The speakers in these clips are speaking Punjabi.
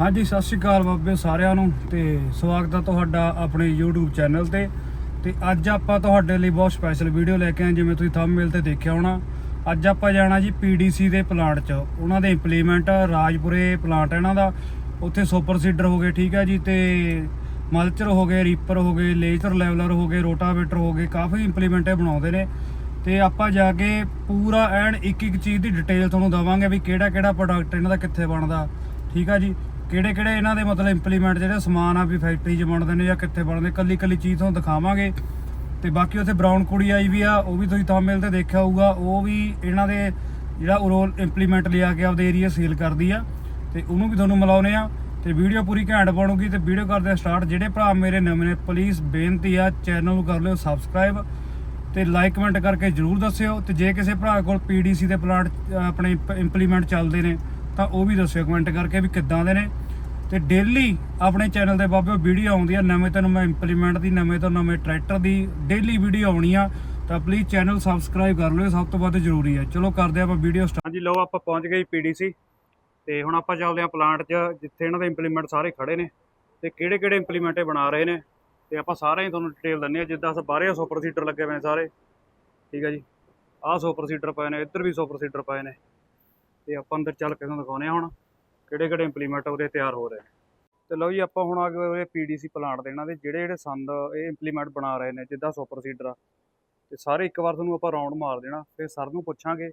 ਹਾਂਜੀ, ਸਤਿ ਸ਼੍ਰੀ ਅਕਾਲ ਬਾਬੇ ਸਾਰਿਆਂ ਨੂੰ ਤੇ ਸਵਾਗਤ ਹੈ ਤੁਹਾਡਾ ਆਪਣੇ YouTube ਚੈਨਲ ਤੇ। ਤੇ ਅੱਜ ਆਪਾਂ ਤੁਹਾਡੇ ਲਈ ਬਹੁਤ ਸਪੈਸ਼ਲ ਵੀਡੀਓ ਲੈ ਕੇ ਆਏ ਜਿਵੇਂ ਤੁਸੀਂ ਥੰਬਨੇਲ ਤੇ ਦੇਖਿਆ ਹੋਣਾ। ਅੱਜ ਆਪਾਂ ਜਾਣਾ ਜੀ PDC ਦੇ ਪਲਾਂਟ 'ਚ। ਉਹਨਾਂ ਦੇ ਇੰਪਲੀਮੈਂਟ ਰਾਜਪੁਰੇ ਪਲਾਂਟ ਇਹਨਾਂ ਦਾ। ਉੱਥੇ ਸੁਪਰ ਸੀਡਰ ਹੋ ਗਏ, ਠੀਕ ਹੈ ਜੀ, ਤੇ ਮਲਚਰ ਹੋ ਗਏ ਰੀਪਰ ਹੋ ਗਏ ਲੇਜ਼ਰ ਲੈਵਲਰ ਹੋ ਗਏ ਰੋਟਾਵੇਟਰ ਹੋ ਗਏ, ਕਾਫੀ ਇੰਪਲੀਮੈਂਟ ਇਹ ਬਣਾਉਂਦੇ ਨੇ। ਤੇ ਆਪਾਂ ਜਾ ਕੇ ਪੂਰਾ ਐਨ ਇੱਕ ਇੱਕ ਚੀਜ਼ ਦੀ ਡਿਟੇਲ ਤੁਹਾਨੂੰ ਦਵਾਂਗੇ ਵੀ ਕਿਹੜਾ ਕਿਹੜਾ ਪ੍ਰੋਡਕਟ ਇਹਨਾਂ ਦਾ ਕਿੱਥੇ ਬਣਦਾ, ਠੀਕ ਆ ਜੀ। ਕਿਹੜੇ ਕਿਹੜੇ ਇਹਨਾਂ ਦੇ ਮਤਲਬ ਇੰਪਲੀਮੈਂਟ ਜਿਹੜੇ ਸਮਾਨ ਆ ਵੀ ਫੈਕਟਰੀ 'ਚ ਬਣਦੇ ਨੇ ਜਾਂ ਕਿੱਥੇ ਬਣਦੇ ਕੱਲੀ ਕੱਲੀ ਚੀਜ਼ ਤੁਹਾਨੂੰ ਦਿਖਾਵਾਂਗੇ। ਤੇ ਬਾਕੀ ਉੱਥੇ ਬਰਾਊਨ ਕੁੜੀ ਆਈ ਵੀ ਆ, ਉਹ ਵੀ ਤੁਸੀਂ ਥੰਬਨੇਲ ਤੇ ਦੇਖਿਆ ਹੋਊਗਾ, ਉਹ ਵੀ ਇਹਨਾਂ ਦੇ ਜਿਹੜਾ ਰੋਲ ਇੰਪਲੀਮੈਂਟ ਲਿਆ ਕੇ ਆਪਦੇ ਏਰੀਆ ਸੇਲ ਕਰਦੀ ਆ। ਤੇ ਉਹਨੂੰ ਵੀ ਤੁਹਾਨੂੰ ਮਿਲਾਉਨੇ ਆ। ਤੇ ਵੀਡੀਓ ਪੂਰੀ ਘੈਂਟ ਬਣੂਗੀ ਤੇ ਵੀਡੀਓ ਕਰਦੇ ਸਟਾਰਟ ਜਿਹੜੇ ਭਰਾ ਮੇਰੇ ਨਵੇਂ ਨੇ ਪਲੀਜ਼ ਬੇਨਤੀ ਆ ਚੈਨਲ ਨੂੰ ਕਰ ਲਿਓ ਸਬਸਕ੍ਰਾਈਬ ਤੇ ਲਾਈਕ ਕਮੈਂਟ ਕਰਕੇ ਜਰੂਰ ਦੱਸਿਓ। ਤੇ ਜੇ ਕਿਸੇ ਭਰਾ ਕੋਲ ਪੀਡੀਸੀ ਦੇ ਪਲਾਂਟ ਆਪਣੇ ਇੰਪਲੀਮੈਂਟ ਚੱਲਦੇ ਨੇ ਤਾਂ ਉਹ ਵੀ ਦੱਸਿਓ ਕਮੈਂਟ ਕਰਕੇ ਵੀ ਕਿੱਦਾਂ ਦੇ ਨੇ। ਤੇ ਡੇਲੀ ਆਪਣੇ ਚੈਨਲ ਦੇ ਬਾਬੇ ਵੀਡੀਓ ਆਉਂਦੀ ਆ ਨਵੇਂ ਤੋਂ ਨਵੇਂ ਇੰਪਲੀਮੈਂਟ ਦੀ, ਨਵੇਂ ਤੋਂ ਨਵੇਂ ਟਰੈਕਟਰ ਦੀ ਡੇਲੀ ਵੀਡੀਓ ਆਉਣੀ ਆ ਤਾਂ ਪਲੀਜ਼ ਚੈਨਲ ਸਬਸਕ੍ਰਾਈਬ ਕਰ ਲਿਓ, ਸਭ ਤੋਂ ਵੱਧ ਜ਼ਰੂਰੀ ਹੈ। ਚਲੋ ਕਰਦੇ ਆਪਾਂ ਵੀਡੀਓ ਸਟਾਰਟ ਹਾਂਜੀ, ਲਓ ਆਪਾਂ ਪਹੁੰਚ ਗਏ ਪੀਡੀਸੀ ਤੇ ਹੁਣ ਆਪਾਂ ਚੱਲਦੇ ਹਾਂ ਪਲਾਂਟ 'ਚ, ਜਿੱਥੇ ਇਹਨਾਂ ਦੇ ਇੰਪਲੀਮੈਂਟ ਸਾਰੇ ਖੜੇ ਨੇ, ਤੇ ਕਿਹੜੇ ਕਿਹੜੇ ਇੰਪਲੀਮੈਂਟ ਇਹ ਬਣਾ ਰਹੇ ਨੇ, ਤੇ ਆਪਾਂ ਸਾਰੇ ਹੀ ਤੁਹਾਨੂੰ ਡਿਟੇਲ ਦਿੰਨੇ ਆ ਜਿੱਦਾਂ ਸ ਬਾਹਰੇ ਸੁਪਰ ਸੀਡਰ ਲੱਗੇ ਪਏ ਸਾਰੇ। ਠੀਕ ਹੈ ਜੀ, ਆਹ ਸੁਪਰ ਸੀਡਰ ਪਏ ਨੇ, ਇੱਧਰ ਵੀ ਸੁਪਰ ਸੀਡਰ ਪਏ ਨੇ। ਤੇ ਆਪਾਂ ਅੰਦਰ ਚੱਲ ਕੇ ਤੁਹਾਨੂੰ ਦਿਖਾਉਂਦੇ ਆ ਹੁਣ ਕਿਹੜੇ ਕਿਹੜੇ ਇੰਪਲੀਮੈਂਟ ਉਹਦੇ ਤਿਆਰ ਹੋ ਰਹੇ ਨੇ। ਤੇ ਲਓ ਜੀ, ਆਪਾਂ ਹੁਣ ਆ ਗਏ ਪੀਡੀਸੀ ਪਲਾਂਟ ਦੇ ਇਹਨਾਂ ਦੇ, ਜਿਹੜੇ ਜਿਹੜੇ ਸੰਦ ਇਹ ਇੰਪਲੀਮੈਂਟ ਬਣਾ ਰਹੇ ਨੇ, ਜਿੱਦਾਂ ਸੁਪਰ ਸੀਡਰ ਆ। ਤੇ ਸਾਰੇ ਇੱਕ ਵਾਰ ਤੁਹਾਨੂੰ ਆਪਾਂ ਰਾਉਂਡ ਮਾਰ ਦੇਣਾ, ਫਿਰ ਸਰ ਨੂੰ ਪੁੱਛਾਂਗੇ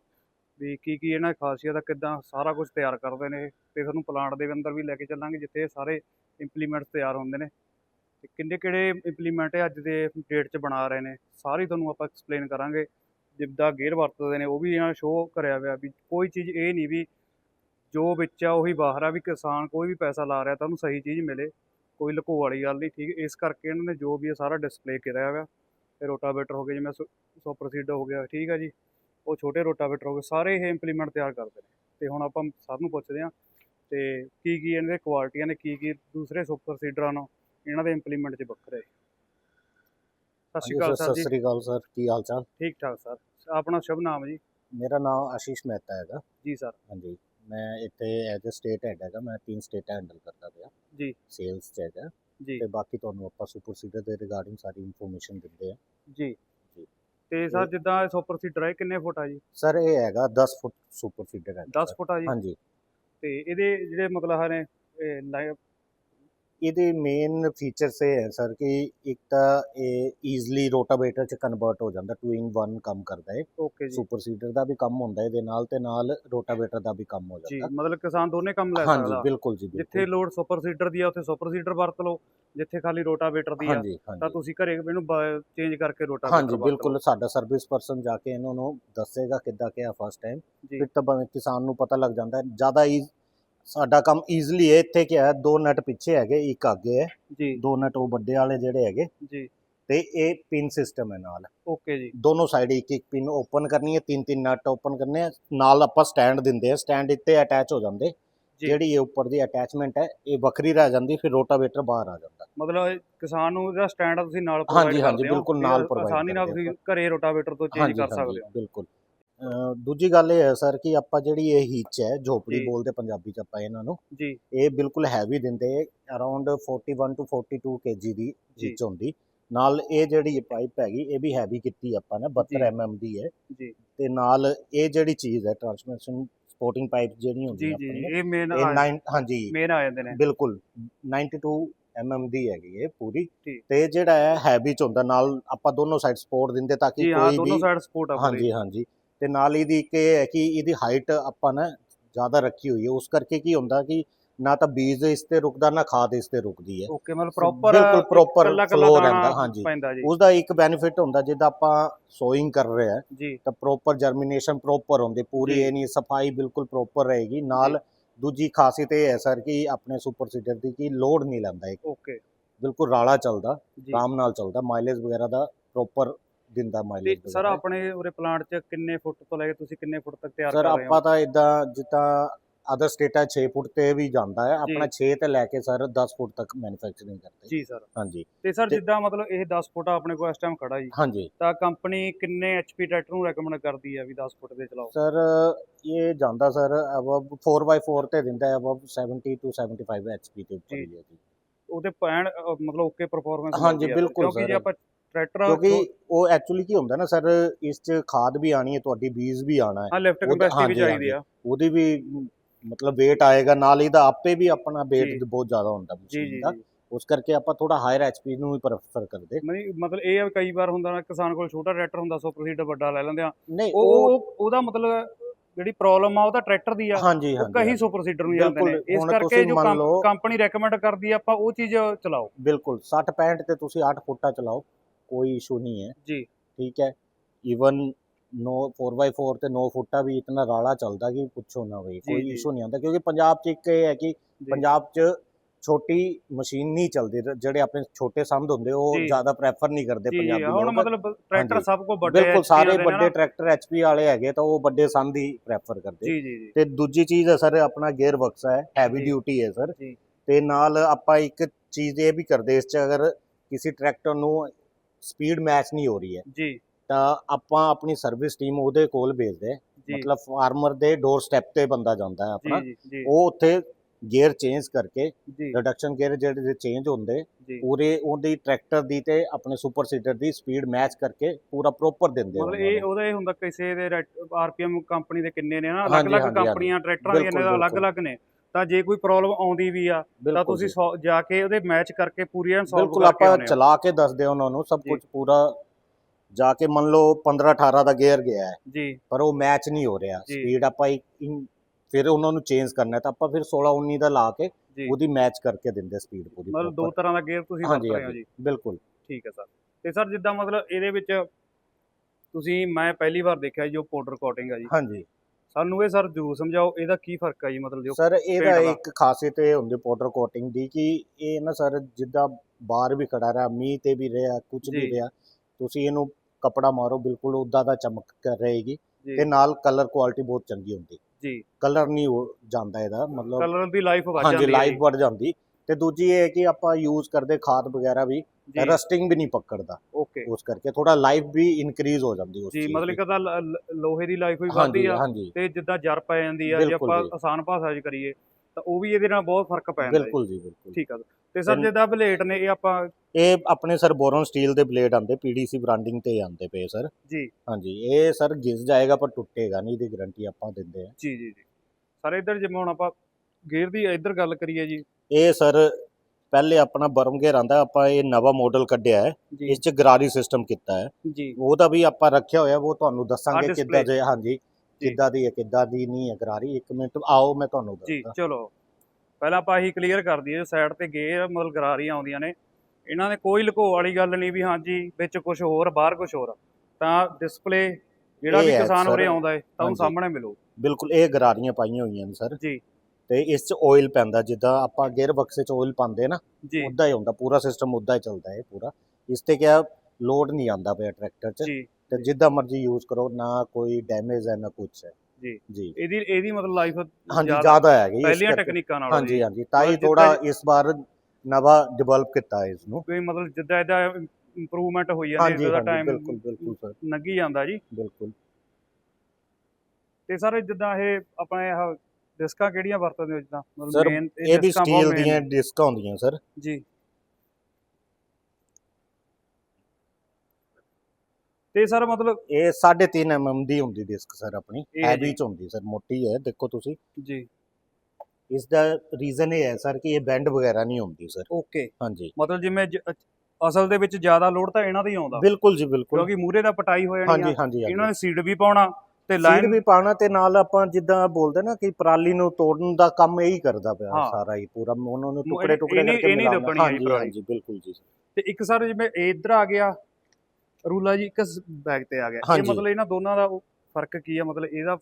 ਵੀ ਕੀ ਕੀ ਇਹਨਾਂ ਖਾਸੀਅਤ ਆ, ਕਿੱਦਾਂ ਸਾਰਾ ਕੁਝ ਤਿਆਰ ਕਰਦੇ ਨੇ ਤੇ ਤੁਹਾਨੂੰ ਪਲਾਂਟ ਦੇ ਅੰਦਰ ਵੀ ਲੈ ਕੇ ਚੱਲਾਂਗੇ, ਜਿੱਥੇ ਸਾਰੇ ਇੰਪਲੀਮੈਂਟਸ ਤਿਆਰ ਹੁੰਦੇ ਨੇ। ਤੇ ਕਿੰਨੇ ਕਿਹੜੇ ਇੰਪਲੀਮੈਂਟ ਅੱਜ ਦੇ ਡੇਟ 'ਚ ਬਣਾ ਰਹੇ ਨੇ, ਸਾਰੀ ਤੁਹਾਨੂੰ ਆਪਾਂ ਐਕਸਪਲੇਨ ਕਰਾਂਗੇ। ਜਿੱਦਾਂ ਗੇਅਰ ਵਰਤਦੇ ਨੇ, ਉਹ ਵੀ ਇਹਨਾਂ ਸ਼ੋਅ ਕਰਿਆ ਹੋਇਆ ਵੀ ਕੋਈ ਚੀਜ਼ ਇਹ ਨਹੀਂ ਵੀ ਜੋ ਵਿੱਚ ਆ ਉਹੀ ਬਾਹਰ ਆ ਵੀ ਕਿਸਾਨ ਕੋਈ ਵੀ ਪੈਸਾ ਲਾ ਰਿਹਾ ਤਾਂ ਉਹਨੂੰ ਸਹੀ ਚੀਜ਼ ਮਿਲੇ, ਕੋਈ ਲੁਕੋ ਵਾਲੀ ਗੱਲ ਨਹੀਂ, ਠੀਕ, ਇਸ ਕਰਕੇ ਇਹਨਾਂ ਨੇ ਜੋ ਵੀ ਆ ਸਾਰਾ ਡਿਸਪਲੇ ਕਰਿਆ ਹੋਇਆ ਤੇ ਰੋਟਾਵੇਟਰ ਹੋ ਗਏ, ਜਿਵੇਂ ਸੁਪਰ ਸੀਡਰ ਹੋ ਗਿਆ, ਠੀਕ ਆ ਜੀ, ਉਹ ਛੋਟੇ ਰੋਟਾਵੇਟਰ ਹੋ ਗਏ, ਸਾਰੇ ਇਹ ਇੰਪਲੀਮੈਂਟ ਤਿਆਰ ਕਰਦੇ ਨੇ, ਤੇ ਹੁਣ ਆਪਾਂ ਸਭ ਨੂੰ ਪੁੱਛਦੇ ਹਾਂ, ਤੇ ਕੀ ਕੀ ਇਹਨਾਂ ਦੇ ਕੁਆਲਿਟੀਆਂ ਨੇ ਕੀ ਕੀ ਦੂਸਰੇ ਸੁਪਰ ਸੀਡਰਾਂ ਨੂੰ ਇਹਨਾਂ ਦੇ ਇੰਪਲੀਮੈਂਟ 'ਚ ਵੱਖਰੇ ਸਤਿ ਸ਼੍ਰੀ ਅਕਾਲ ਸਰ ਸਤਿ ਜੀ। ਸ੍ਰੀ ਅਕਾਲ ਸਰ ਕੀ ਹਾਲ ਚਾਲ? ਠੀਕ ਠਾਕ ਸਰ। ਆਪਣਾ ਸ਼ੁਭ ਨਾਮ ਜੀ। ਮੇਰਾ ਨਾਮ ਆਸ਼ੀਸ਼ ਮਹਿਤਾ ਹੈਗਾ। ਜੀ ਸਰ। ਹਾਂਜੀ ਮੈਂ ਇੱਥੇ ਐਜ਼ ਅ ਸਟੇਟ ਹੈਡ ਹੈਗਾ ਮੈਂ ਤਿੰਨ ਸਟੇਟਾਂ ਹੈਂਡਲ ਕਰਦਾ ਪਿਆ। ਜੀ। ਸੇਲਸ ਚ ਹੈਗਾ। ਜੀ। ਤੇ ਬਾਕੀ ਤੁਹਾਨੂੰ ਆਪਾਂ ਸੁਪਰ ਸੀਡਰ ਦੇ ਰਿਗਾਰਡਿੰਗ ਸਾਰੀ ਇਨਫੋਰਮੇਸ਼ਨ ਦਿੰਦੇ ਆ। ਜੀ। ਤੇ ਸਰ ਜਿੱਦਾਂ ਸੁਪਰ ਸੀਡਰ ਹੈ ਕਿੰਨੇ ਫੁੱਟ ਆ ਜੀ? ਸਰ ਇਹ ਹੈਗਾ 10 ਫੁੱਟ ਸੁਪਰ ਸੀਡਰ ਹੈ 10 ਫੁੱਟ ਆ ਜੀ। ਹਾਂਜੀ। ਤੇ ਇਹਦੇ ਜਿਹੜੇ ਮਤਲਬ ਲਾਈ- ਇਹਦੇ ਮੇਨ ਫੀਚਰਸ ਇਹ ਹੈ ਸਰ ਕਿ ਇੱਕ ਤਾਂ ਇਹ ਈਜ਼ਲੀ ਰੋਟਾਵੇਟਰ ਚ ਕਨਵਰਟ ਹੋ ਜਾਂਦਾ 2 ਇਨ 1 ਕੰਮ ਕਰਦਾ ਹੈ ਓਕੇ ਜੀ। ਸੁਪਰ ਸੀਡਰ ਦਾ ਵੀ ਕੰਮ ਹੁੰਦਾ ਇਹਦੇ ਨਾਲ ਤੇ ਨਾਲ ਰੋਟਾਵੇਟਰ ਦਾ ਵੀ ਕੰਮ ਹੋ ਜੀ ਜਾਂਦਾ। ਮਤਲਬ ਕਿਸਾਨ ਦੋਨੇ ਕੰਮ ਲੈ ਹਾਂਜੀ ਸਕਦਾ। ਬਿਲਕੁਲ ਜੀ ਜਿੱਥੇ ਲੋਡ ਸੁਪਰ ਸੀਡਰ ਦੀ ਆ ਉੱਥੇ ਸੁਪਰ ਸੀਡਰ ਵਰਤ ਲਓ। ਜਿੱਥੇ ਖਾਲੀ ਰੋਟਾਵੇਟਰ ਦੀ ਆ ਹਾਂਜੀ ਤਾਂ ਹਾਂਜੀ ਤੁਸੀਂ ਘਰੇ ਇਹਨੂੰ ਚੇਂਜ ਕਰਕੇ ਰੋਟਾਵੇਟਰ ਹਾਂਜੀ ਬਿਲਕੁਲ ਸਾਡਾ ਸਰਵਿਸ ਪਰਸਨ ਜਾ ਕੇ ਇਹਨਾਂ ਨੂੰ ਦੱਸੇਗਾ ਕਿੱਦਾਂ ਕਿਹਾ ਫਸਟ ਟਾਈਮ ਜੀ। ਫਿਰ ਤਾਂ ਭਾਵੇਂ ਕਿਸਾਨ ਨੂੰ ਪਤਾ ਲੱਗ ਜਾਂਦਾ ਹੈ ਜ਼ਿਆਦਾ ਸਾਡਾ ਕੰਮ ਈਜ਼ਲੀ ਹੈ ਇੱਥੇ ਕੀ ਹੈ ਦੋ ਨਟ ਪਿੱਛੇ ਹੈਗੇ ਇੱਕ ਅੱਗੇ ਹੈ। ਜੀ। ਦੋ ਨਟ ਉਹ ਵੱਡੇ ਵਾਲੇ ਜਿਹੜੇ ਹੈਗੇ। ਜੀ। ਤੇ ਇਹ ਪਿਨ ਸਿਸਟਮ ਹੈ ਨਾਲ। ਓਕੇ ਜੀ। ਦੋਨੋਂ ਸਾਈਡ ਇੱਕ ਇੱਕ ਪਿਨ ਓਪਨ ਕਰਨੀ ਹੈ ਤਿੰਨ ਤਿੰਨ ਨਟ ਓਪਨ ਕਰਨੇ ਆ। ਨਾਲ ਆਪਾਂ ਸਟੈਂਡ ਦਿੰਦੇ ਆ। ਸਟੈਂਡ ਇੱਥੇ ਅਟੈਚ ਹੋ ਜਾਂਦੇ। ਜਿਹੜੀ ਇਹ ਉੱਪਰ ਦੀ ਅਟੈਚਮੈਂਟ ਹੈ ਇਹ ਵੱਖਰੀ ਰਹਿ ਜਾਂਦੀ ਫਿਰ ਰੋਟਾਵੇਟਰ ਬਾਹਰ ਆ ਜਾਂਦਾ। ਮਤਲਬ ਕਿਸਾਨ ਨੂੰ ਜਿਹੜਾ ਸਟੈਂਡ ਆ ਤੁਸੀਂ ਨਾਲ ਹਾਂਜੀ, ਹਾਂਜੀ, ਕਰਦੇ ਹੋ, ਬਿਲਕੁਲ ਤੇ ਨਾਲ provide ਆਸਾਨੀ ਨਾਲ ਤੁਸੀਂ ਘਰੇ ਰੋਟਾਵੇਟਰ ਤੋਂ ਚੇਂਜ ਹਾਂਜੀ ਕਰ ਹਾਂਜੀ ਸਕਦੇ ਹੋ। ਬਿਲਕੁਲ। ਦੂਜੀ ਗੱਲ ਇਹ ਹੈ ਸਰ ਕਿ ਆਪਾਂ ਜਿਹੜੀ ਇਹ ਹੀਚ ਹੈ ਝੋਪੜੀ। ਬੋਲਦੇ ਪੰਜਾਬੀ ਚ ਆਪਾਂ ਇਹਨਾਂ ਨੂੰ ਜੀ। ਇਹ ਬਿਲਕੁਲ ਹੈਵੀ ਦਿੰਦੇ ਅਰਾਊਂਡ 41 ਟੂ 42 ਕੇਜੀ ਦੀ। ਹੀਚ ਹੁੰਦੀ। ਨਾਲ ਇਹ ਜਿਹੜੀ ਪਾਈਪ ਹੈਗੀ ਇਹ ਵੀ ਹੈਵੀ ਕੀਤੀ ਆਪਾਂ ਨੇ 72 ਜੀ। ਐਮਐਮ ਦੀ ਹੈ। ਜੀ। ਤੇ ਨਾਲ ਇਹ ਜਿਹੜੀ ਚੀਜ਼ ਹੈ ਟਰਾਂਸਮਿਸ਼ਨ ਸਪੋਰਟਿੰਗ ਪਾਈਪ ਜਿਹੜੀ ਹੁੰਦੀ ਹੈ ਆਪਣੀ ਇਹ ਮੇਨ ਇਹ 9 ਹਾਂਜੀ। ਮੇਨ ਆ ਜਾਂਦੇ ਨੇ। ਬਿਲਕੁਲ 92 ਐਮਐਮ ਦੀ ਹੈਗੀ ਇਹ ਪੂਰੀ। ਤੇ ਜਿਹੜਾ ਹੈ ਹੈਵੀ ਚ ਹੁੰਦਾ ਨਾਲ ਆਪਾਂ ਦੋਨੋਂ ਸਾਈਡ ਸਪੋਰਟ ਦਿੰਦੇ ਤਾਂ ਕਿ ਕੋਈ ਦੋਨੋਂ ਵੀ ਹਾਂਜੀ ਹਾਂਜੀ। ਤੇ ਨਾਲ ਇਹਦੀ ਇੱਕ ਇਹ ਹੈ ਕਿ ਇਹਦੀ ਹਾਈਟ ਆਪਾਂ ਨਾ ਜ਼ਿਆਦਾ ਰੱਖੀ ਹੋਈ ਹੈ। ਉਸ ਕਰਕੇ ਕੀ ਹੁੰਦਾ ਕਿ ਨਾ ਤਾਂ ਬੀਜ ਇਸ ਤੇ ਰੁਕਦਾ ਨਾ ਖਾਦ ਇਸ ਤੇ ਰੁਕਦੀ ਹੈ। ਓਕੇ ਮਤਲਬ ਪ੍ਰੋਪਰ ਬਿਲਕੁਲ proper flow ਰਹਿੰਦਾ, ਹਾਂਜੀ। ਉਸ ਦਾ ਇੱਕ ਬੈਨੀਫਿਟ ਹੁੰਦਾ ਜਿੱਦਾਂ ਆਪਾਂ ਸੋਇੰਗ ਕਰ ਰਹੇ ਆ ਤਾਂ ਪ੍ਰੋਪਰ ਜਰਮੀਨੇਸ਼ਨ ਪ੍ਰੋਪਰ ਹੁੰਦੀ ਪੂਰੀ। ਇਹ ਨਹੀਂ ਸਫ਼ਾਈ ਬਿਲਕੁਲ ਪ੍ਰੋਪਰ ਰਹੇਗੀ। ਨਾਲ ਦੂਜੀ ਖਾਸੀਅਤ ਇਹ ਹੈ ਸਰ ਕਿ ਆਪਣੇ ਸੁਪਰ ਸੀਡਰ ਦੀ ਕਿ ਲੋਡ ਨਹੀਂ ਲੈਂਦਾ ਇਹ ਓਕੇ ਬਿਲਕੁਲ ਰਾਲਾ ਚੱਲਦਾ ਆਰਾਮ ਨਾਲ ਚੱਲਦਾ ਮਾਈਲੇਜ ਵਗੈਰਾ ਦਾ ਪ੍ਰੋਪਰ ਦਿੰਦਾ ਤੇ ਮਾਈਲੇਜ ਸਰ ਆਪਣੇ ਉਰੇ ਪਲਾਂਟ 'ਚ ਕਿੰਨੇ ਫੁੱਟ ਤੋਂ ਲੈ ਕੇ ਤੁਸੀਂ ਕਿੰਨੇ ਫੁੱਟ ਤੱਕ ਤਿਆਰ ਸਰ ਕਰ ਰਹੇ ਹੋ? ਆਪਾਂ ਤਾਂ ਇਦਾਂ ਜਿੱਦਾਂ ਅਦਰ ਸਟੇਟਾਂ 6 ਫੁੱਟ ਤੇ ਵੀ ਜਾਂਦਾ ਹੈ। ਆਪਣਾ 6 ਤੇ ਲੈ ਕੇ ਸਰ 10 ਫੁੱਟ ਤੱਕ ਮੈਨੂਫੈਕਚਰਿੰਗ ਕਰਦੇ। ਜੀ ਸਰ। ਹਾਂਜੀ। ਤੇ ਸਰ ਤੇ- ਜਿੱਦਾਂ ਮਤਲਬ ਇਹ 10 ਫੁੱਟ ਆਪਣੇ ਕੋਲ ਇਸ ਟਾਈਮ ਖੜਾ ਜੀ। ਹਾਂਜੀ। ਤਾਂ ਕੰਪਨੀ ਕਿੰਨੇ ਐਚਪੀ ਟਰੈਕਟਰ ਨੂੰ ਰეკਮੈਂਡ ਕਰਦੀ ਹੈ ਵੀ 10 ਫੁੱਟ ਦੇ ਚਲਾਓ? ਸਰ ਇਹ ਜਾਂਦਾ ਸਰ ਅਬਵ 4x4 ਤੇ ਦਿੰਦਾ ਹੈ ਅਬਵ 70 ਟੂ 75 ਐਚਪੀ ਤੇ ਉੱਪਰ ਜੀ। ਹੀ ਹੈ ਜੀ। ਉਹਦੇ ਪੈਣ ਮਤਲਬ ਓਕੇ ਪਰਫਾਰਮੈਂਸ ਹਾਂਜੀ, ਬਿਲਕੁਲ ਕਿਉਂਕਿ ਜੇ। ਆਪਾਂ ਟਰੈਕਟਰਾਂ ਕਿਉਂਕਿ ਉਹ ਐਕਚੁਅਲੀ ਕੀ ਹੁੰਦਾ ਨਾ ਸਰ ਇਸ ਚ ਖਾਦ ਵੀ ਆਣੀ ਹੈ ਤੁਹਾਡੀ ਬੀਜ ਵੀ ਆਣਾ ਹੈ। ਹਾਂ ਲਿਫਟ ਕੈਪੈਸਿਟੀ ਵੀ ਚਾਹੀਦੀ ਆ। ਉਹਦੀ ਵੀ ਮਤਲਬ weight ਆਏਗਾ ਨਾਲ ਇਹਦਾ ਆਪੇ ਵੀ ਆਪਣਾ weight ਬਹੁਤ ਜ਼ਿਆਦਾ ਹੁੰਦਾ ਮਸ਼ੀਨ ਦਾ। ਉਸ ਕਰਕੇ ਆਪਾਂ ਥੋੜਾ ਹਾਇਰ ਐਚਪੀ ਨੂੰ ਹੀ ਪ੍ਰੈਫਰ ਕਰਦੇ। ਨਹੀਂ ਮਤਲਬ ਇਹ ਆ ਕਈ ਵਾਰ ਹੁੰਦਾ ਨਾ ਕਿਸਾਨ ਕੋਲ ਛੋਟਾ ਟਰੈਕਟਰ ਹੁੰਦਾ ਸੁਪਰ ਸੀਡਰ ਵੱਡਾ ਲੈ ਲੈਂਦੇ ਆ। ਉਹ ਉਹਦਾ ਮਤਲਬ ਜਿਹੜੀ ਪ੍ਰੋਬਲਮ ਆ ਉਹ ਤਾਂ ਟਰੈਕਟਰ ਦੀ ਆ। ਹਾਂਜੀ ਹਾਂਜੀ ਸੁਪਰ ਸੀਡਰ ਨੂੰ ਜਾਂਦੇ ਨੇ। ਇਸ ਕਰਕੇ ਜੋ ਕੰਪਨੀ ਰეკਮੈਂਡ ਕਰਦੀ ਆ ਆਪਾਂ ਉਹ ਚੀਜ਼ ਚਲਾਓ। ਬਿਲਕੁਲ। 60 65 ਤੇ ਤੁਸੀਂ 8 ਫੁੱਟਾ ਚਲਾਓ। ਕੋਈ ਇਸ਼ੂ ਨਹੀਂ ਹੈ ਜੀ ਠੀਕ ਹੈ ਈਵਨ 9 4x4 ਤੇ 9 ਫੁੱਟਾ ਵੀ ਇਤਨਾ ਰਾਲਾ ਚੱਲਦਾ ਕਿ ਪੁੱਛੋ ਨਾ ਬਈ ਕੋਈ। ਇਸ਼ੂ ਨਹੀਂ ਆਉਂਦਾ ਕਿਉਂਕਿ ਪੰਜਾਬ 'ਚ ਇੱਕ ਇਹ ਹੈ ਕਿ। ਪੰਜਾਬ 'ਚ ਛੋਟੀ ਮਸ਼ੀਨ ਨਹੀਂ ਚੱਲਦੀ ਜਿਹੜੇ ਆਪਣੇ ਛੋਟੇ ਸੰਦ ਹੁੰਦੇ ਉਹ। ਜ਼ਿਆਦਾ ਪ੍ਰੈਫਰ ਨਹੀਂ ਕਰਦੇ ਪੰਜਾਬੀ ਹੁਣ ਮਤਲਬ ਟਰੈਕਟਰ। ਸਭ ਕੋ ਵੱਡੇ ਬਿਲਕੁਲ ਸਾਰੇ ਨੇ ਵੱਡੇ ਨਾ। ਟਰੈਕਟਰ ਐਚਪੀ ਵਾਲੇ ਹੈਗੇ ਤਾਂ ਉਹ ਵੱਡੇ ਸੰਦ ਹੀ ਪ੍ਰੈਫਰ ਕਰਦੇ ਤੇ ਦੂਜੀ ਚੀਜ਼ ਹੈ ਸਰ ਆਪਣਾ ਗੇਅਰ ਬਕਸ ਹੈ ਹੈਵੀ। ਡਿਊਟੀ ਹੈ ਸਰ। ਤੇ ਨਾਲ ਆਪਾਂ ਇੱਕ ਚੀਜ਼ ਇਹ ਵੀ ਕਰਦੇ ਇਸ 'ਚ ਅਗਰ ਕਿਸੇ ਟਰੈਕਟਰ ਨੂੰ ਸਪੀਡ ਮੈਚ ਨਹੀਂ ਹੋ ਰਹੀ ਹੈ। ਜੀ। ਤਾਂ ਆਪਾਂ ਆਪਣੀ ਸਰਵਿਸ ਟੀਮ ਉਹਦੇ ਕੋਲ ਭੇਜਦੇ ਮਤਲਬ ਫਾਰਮਰ ਦੇ ਡੋਰ ਸਟੈਪ ਤੇ ਬੰਦਾ ਜਾਂਦਾ ਹੈ ਆਪਣਾ। ਉਹ ਉੱਥੇ ਗੇਅਰ ਚੇਂਜ ਕਰਕੇ ਰਿਡਕਸ਼ਨ ਗੇਅਰ ਜਿਹੜੇ ਚੇਂਜ ਹੁੰਦੇ ਪੂਰੇ ਉਹਦੀ ਟਰੈਕਟਰ ਦੀ ਤੇ ਆਪਣੇ ਸੁਪਰ ਸੀਡਰ ਦੀ ਸਪੀਡ ਮੈਚ ਕਰਕੇ ਪੂਰਾ ਪ੍ਰੋਪਰ ਦਿੰਦੇ ਮਤਲਬ ਇਹ। ਉਹਦਾ ਇਹ ਹੁੰਦਾ ਕਿਸੇ ਦੇ ਆਰਪੀਐਮ ਕੰਪਨੀ ਦੇ ਕਿੰਨੇ ਨੇ ਨਾ ਅਲੱਗ-ਅਲੱਗ। ਕੰਪਨੀਆਂ ਟਰੈਕਟਰਾਂ ਨੇ ਅਲੱਗ-ਅਲੱਗ ਨੇ। ਤਾਂ ਜੇ ਕੋਈ ਪ੍ਰੋਬਲਮ ਆਉਂਦੀ ਵੀ ਆ ਤਾਂ ਤੁਸੀਂ ਜੀ। ਕੇ ਉਹਦੇ ਮੈਚ ਕਰਕੇ ਪੂਰੀਆਂ ਸੋਲਵ ਬਿਲਕੁਲ ਆਪਾਂ ਚਲਾ ਕੇ ਦੱਸਦੇ ਉਹਨਾਂ ਨੂੰ ਸਭ। ਕੁਝ ਪੂਰਾ। ਜਾ ਕੇ ਮੰਨ ਲਓ 15 18 ਦਾ ਗੇਅਰ ਗਿਆ ਹੈ ਜੀ। ਪਰ ਉਹ ਮੈਚ ਨਹੀਂ ਹੋ ਰਿਹਾ। ਸਪੀਡ ਆਪਾਂ ਫਿਰ ਉਹਨਾਂ ਨੂੰ ਚੇਂਜ ਕਰਨਾ ਤਾਂ ਆਪਾਂ ਫਿਰ 16 19 ਦਾ ਲਾ ਕੇ ਉਹਦੀ ਮੈਚ ਕਰਕੇ ਦਿੰਦੇ ਸਪੀਡ ਪੂਰੀ ਮਤਲਬ ਦੋ। ਤਰ੍ਹਾਂ ਦਾ ਗੇਅਰ ਤੁਸੀਂ ਵਰਤ ਹਾਂਜੀ ਰਹੇ ਹੋ ਹਾਂਜੀ। ਜੀ? ਬਿਲਕੁਲ। ਠੀਕ ਹੈ ਸਰ। ਤੇ ਸਰ ਜਿੱਦਾਂ ਮਤਲਬ ਇਹਦੇ ਵਿੱਚ ਤੁਸੀਂ ਮੈਂ ਪਹਿਲੀ ਵਾਰ ਦੇਖਿਆ ਜੋ ਪਾਊਡਰ ਕੋਟਿੰਗ ਆ ਜੀ। ਹਾਂਜੀ। ਸਾਨੂੰ ਇਹ ਸਰ ਜ਼ਰੂਰ ਸਮਝਾਓ ਇਹਦਾ ਕੀ ਫ਼ਰਕ ਆ ਜੀ ਮਤਲਬ ਜੋ ਸਰ ਇਹਦਾ ਦਾ। ਇੱਕ ਖਾਸੀਅਤ ਇਹ ਹੁੰਦੀ ਪਾਊਡਰ ਕੋਟਿੰਗ ਦੀ ਕਿ ਇਹ ਨਾ ਸਰ ਜਿੱਦਾਂ ਬਾਹਰ ਵੀ ਖੜਾ ਰਿਹਾ ਮੀਂਹ ਤੇ ਵੀ ਰਿਹਾ ਕੁਝ ਵੀ ਜੀ। ਰਿਹਾ ਤੁਸੀਂ ਇਹਨੂੰ ਕਪੜਾ ਮਾਰੋ ਬਿਲਕੁਲ ਉਦਾਂ ਦਾ ਚਮਕ ਕਰ ਰਹੇਗੀ ਜੀ। ਤੇ ਨਾਲ ਕਲਰ ਕੁਆਲਿਟੀ ਬਹੁਤ ਚੰਗੀ ਹੁੰਦੀ। ਜੀ। ਕਲਰ ਨਹੀਂ ਹੋ ਜਾਂਦਾ ਇਹਦਾ ਮਤਲਬ ਕਲਰ ਦੀ ਲਾਈਫ ਵੱਧ ਹਾਂਜੀ ਜਾਂਦੀ ਹੈ ਲਾਈਫ ਵੱਧ ਜਾਂਦੀ। ਤੇ ਦੂਜੀ ਇਹ ਹੈ ਕਿ ਆਪਾਂ ਯੂਜ਼ ਕਰਦੇ ਖਾਦ ਵਗੈਰਾ ਵੀ ਜੀ। ਰਸਟਿੰਗ ਵੀ ਨਹੀਂ ਪਕੜਦਾ। ਓਕੇ ਉਸ ਕਰਕੇ ਥੋੜਾ ਲਾਈਫ ਵੀ ਇਨਕਰੀਜ਼ ਹੋ ਜਾਂਦੀ ਉਸ ਜੀ ਚੀਜ਼ ਮਤਲਬ ਦੀ। ਲੋਹੇ ਦੀ ਲਾਈਫ ਵੀ ਵੱਧਦੀ ਹਾਂਜੀ ਆ ਹਾਂਜੀ। ਤੇ ਜਿੱਦਾਂ ਜਰ ਪੈ ਜਾਂਦੀ ਆ ਜੇ ਬਿਲਕੁਲ ਆਪਾਂ ਜੀ। ਆਸਾਨ ਭਾਸ਼ਾ 'ਚ ਕਰੀਏ ਤਾਂ ਉਹ ਵੀ ਇਹਦੇ ਨਾਲ ਬਹੁਤ ਫ਼ਰਕ ਪੈ ਜਾਂਦਾ ਜੀ। ਬਿਲਕੁਲ ਜੀ ਬਿਲਕੁਲ। ਠੀਕ ਆ। sir। ਤੇ ਸਰ ਤੇ- ਜਿੱਦਾਂ ਬਲੇਟ ਨੇ ਇਹ ਆਪਾਂ ਇਹ ਆਪਣੇ ਸਰ ਬੋਰਨ ਸਟੀਲ ਦੇ ਬਲੇਡ ਆਂਦੇ ਪੀਡੀਸੀ ਬ੍ਰਾਂਡਿੰਗ ਤੇ ਆਂਦੇ ਪਏ ਸਰ। ਜੀ। ਹਾਂਜੀ ਇਹ ਸਰ ਗਿਸ ਜਾਏਗਾ ਪਰ ਟੁੱਟੇਗਾ ਨਹੀਂ ਇਹਦੀ ਗਾਰੰਟੀ ਆਪਾਂ ਦਿੰਦੇ ਆ। ਜੀ ਜੀ ਜੀ। ਸਰ ਇੱਧਰ ਜਿਵੇਂ ਹੁਣ ਆਪਾਂ ਗੇਅਰ ਦੀ ਇੱਧਰ ਗੱਲ ਕਰੀਏ ਜੀ ਇਹ ਸਰ ਪਹਿਲੇ ਆਪਣਾ ਬਰਮ ਗੇਅਰ ਆਂਦਾ ਆਪਾਂ ਇਹ ਨਵਾਂ ਮਾਡਲ ਕੱਢਿਆ ਹੈ ਜੀ। ਇਸ ਚ ਗਰਾਰੀ ਸਿਸਟਮ ਕੀਤਾ ਹੈ। ਜੀ। ਉਹਦਾ ਵੀ ਆਪਾਂ ਰੱਖਿਆ ਹੋਇਆ ਉਹ ਤੁਹਾਨੂੰ ਦੱਸਾਂਗੇ। ਕਿੱਦਾਂ ਦੇ ਹਾਂਜੀ ਕਿੱਦਾਂ ਦੀ ਹੈ ਕਿੱਦਾਂ ਦੀ ਨਹੀਂ ਹੈ ਗਰਾਰੀ। ਇੱਕ ਮਿੰਟ ਆਓ ਮੈਂ ਤੁਹਾਨੂੰ ਜੀ ਚਲੋ। ਪਹਿਲਾਂ ਆਪਾਂ ਇਹੀ ਕਲੀਅਰ ਕਰ ਦਈਏ ਸਾਈਡ ਤੇ ਗੇਅਰ ਮਤਲਬ ਗਰਾਰੀਆਂ ਆਉਂਦੀਆਂ ਨੇ। ਇਹਨਾਂ ਨੇ ਕੋਈ ਲੁਕੋ ਵਾਲੀ ਗੱਲ ਨਹੀਂ ਵੀ ਹਾਂਜੀ ਵਿੱਚ ਕੁਝ ਹੋਰ ਬਾਹਰ ਕੁਝ ਹੋਰ। ਤਾਂ ਡਿਸਪਲੇ ਜਿਹੜਾ ਵੀ ਕਿਸਾਨ ਉਰੇ ਆਉਂਦਾ ਹੈ ਤਾਂ ਉਹ। ਸਾਹਮਣੇ ਮਿਲੋ। ਬਿਲਕੁਲ ਇਹ ਗਰਾਰੀਆਂ ਪਾਈਆਂ ਹੋਈਆਂ ਨੇ ਸਰ। ਜੀ। ਤੇ ਇਸ ਚ ਆਇਲ ਪੈਂਦਾ ਜਿੱਦਾਂ ਆਪਾਂ ਗੇਅਰ ਬਕਸੇ ਚ ਆਇਲ ਪਾਉਂਦੇ ਨਾ ਜੀ। ਉਦਾਂ ਹੀ ਹੁੰਦਾ ਪੂਰਾ ਸਿਸਟਮ ਉਦਾਂ ਹੀ ਚੱਲਦਾ ਹੈ ਪੂਰਾ। ਇਸ ਤੇ ਕਿਆ ਲੋਡ ਨਹੀਂ ਆਂਦਾ ਪਿਆ ਟਰੈਕਟਰ 'ਚ। ਜੀ। ਤੇ ਜਿੱਦਾਂ ਮਰਜ਼ੀ ਯੂਜ਼ ਕਰੋ ਨਾ ਕੋਈ ਡੈਮੇਜ ਹੈ ਨਾ ਕੁਝ ਹੈ। ਜੀ। ਜੀ। ਇਹਦੀ ਇਹਦੀ ਮਤਲਬ ਲਾਈਫ ਹਾਂਜੀ ਜ਼ਿਆਦਾ ਹੈਗੀ ਪਹਿਲੀਆਂ। ਟੈਕਨੀਕਾਂ ਨਾਲ ਹਾਂਜੀ ਹਾਂਜੀ ਤਾਂ ਹੀ ਥੋੜਾ ਇਸ ਵਾਰ ਨਵਾਂ ਡਿਵੈਲਪ ਕੀਤਾ ਇਸ ਨੂੰ ਕੋਈ ਮਤਲਬ ਜਿੱਦਾਂ ਇਹਦਾ ਇੰਪਰੂਵਮੈਂਟ ਹੋਈ ਜਾਂਦੀ ਉਹਦਾ ਟਾਈਮ ਬਿਲਕੁਲ ਬਿਲਕੁਲ ਸਰ। ਲੰਘੀ ਜਾਂਦਾ ਜੀ। ਬਿਲਕੁਲ। ਤੇ ਸਰ ਜਿੱਦਾਂ ਇਹ ਆਪਣੇ ਇਹ ਡਿਸਕਾਂ ਕਿਹੜੀਆਂ ਵਰਤਦੇ ਹੋ ਜਿੱਦਾਂ? ਮੇਨ ਇਹ ਵੀ ਸਟੀਲ ਦੀਆਂ ਡਿਸਕਾਂ ਹੁੰਦੀਆਂ ਸਰ। ਜੀ। ਤੇ ਸਰ ਮਤਲਬ ਇਹ 3.5 mm ਦੀ ਹੁੰਦੀ ਡਿਸਕ ਸਰ ਆਪਣੀ। ਇਹ ਹੈਵੀ ਜੀ। ਚ ਹੁੰਦੀ ਸਰ ਮੋਟੀ ਹੈ ਦੇਖੋ ਤੁਸੀਂ। ਜੀ। ਇਸ ਦਾ ਰੀਜ਼ਨ ਇਹ ਹੈ ਸਰ ਕਿ ਇਹ ਬੈਂਡ ਵਗੈਰਾ ਨਹੀਂ ਹੁੰਦੀ ਸਰ। ਓਕੇ। ਹਾਂਜੀ। ਮਤਲਬ ਜਿਵੇਂ ਜ- ਅਸਲ ਦੇ ਵਿੱਚ ਜ਼ਿਆਦਾ ਲੋਡ ਤਾਂ ਇਹਨਾਂ ਦਾ ਹੀ ਆਉਂਦਾ। ਬਿਲਕੁਲ ਜੀ ਬਿਲਕੁਲ। ਕਿਉਂਕਿ ਮੂਰੇ ਦਾ ਪਟਾਈ ਹੋ ਜਾਣੀ ਹਾਂਜੀ ਆ ਹਾਂਜੀ। ਇਹਨਾਂ ਨੇ ਸੀਡ ਵੀ ਪਾਉਣਾ। ਤੇ ਲਾਈਨ ਵੀ ਪਾਣਾ ਤੇ ਨਾਲ ਆਪਾਂ ਜਿੱਦਾਂ ਬੋਲਦੇ ਨਾ ਕਿ ਪਰਾਲੀ ਨੂੰ ਤੋੜਨ ਦਾ ਕੰਮ ਇਹੀ ਕਰਦਾ ਪਿਆ। ਸਾਰਾ ਹੀ ਪੂਰਾ। ਉਹਨਾਂ ਨੂੰ ਟੁਕੜੇ ਟੁਕੜੇ ਕਰਕੇ ਇਹ ਨਹੀਂ ਮਿਲਾਉਣਾ। ਹਾਂਜੀ। ਹਾਂਜੀ ਬਿਲਕੁਲ ਜੀ ਤੇ ਇੱਕ ਸਰ ਜਿਵੇਂ ਇੱਧਰ ਆ ਗਿਆ। ਰੂਲਾ ਜੀ ਇੱਕ ਬੈਗ ਤੇ ਆ ਗਿਆ। ਇਹ। ਮਤਲਬ ਇਹਨਾਂ ਦੋਨਾਂ ਦਾ ਫ਼ਰਕ ਕੀ ਆ? ਮਤਲਬ ਇਹਦਾ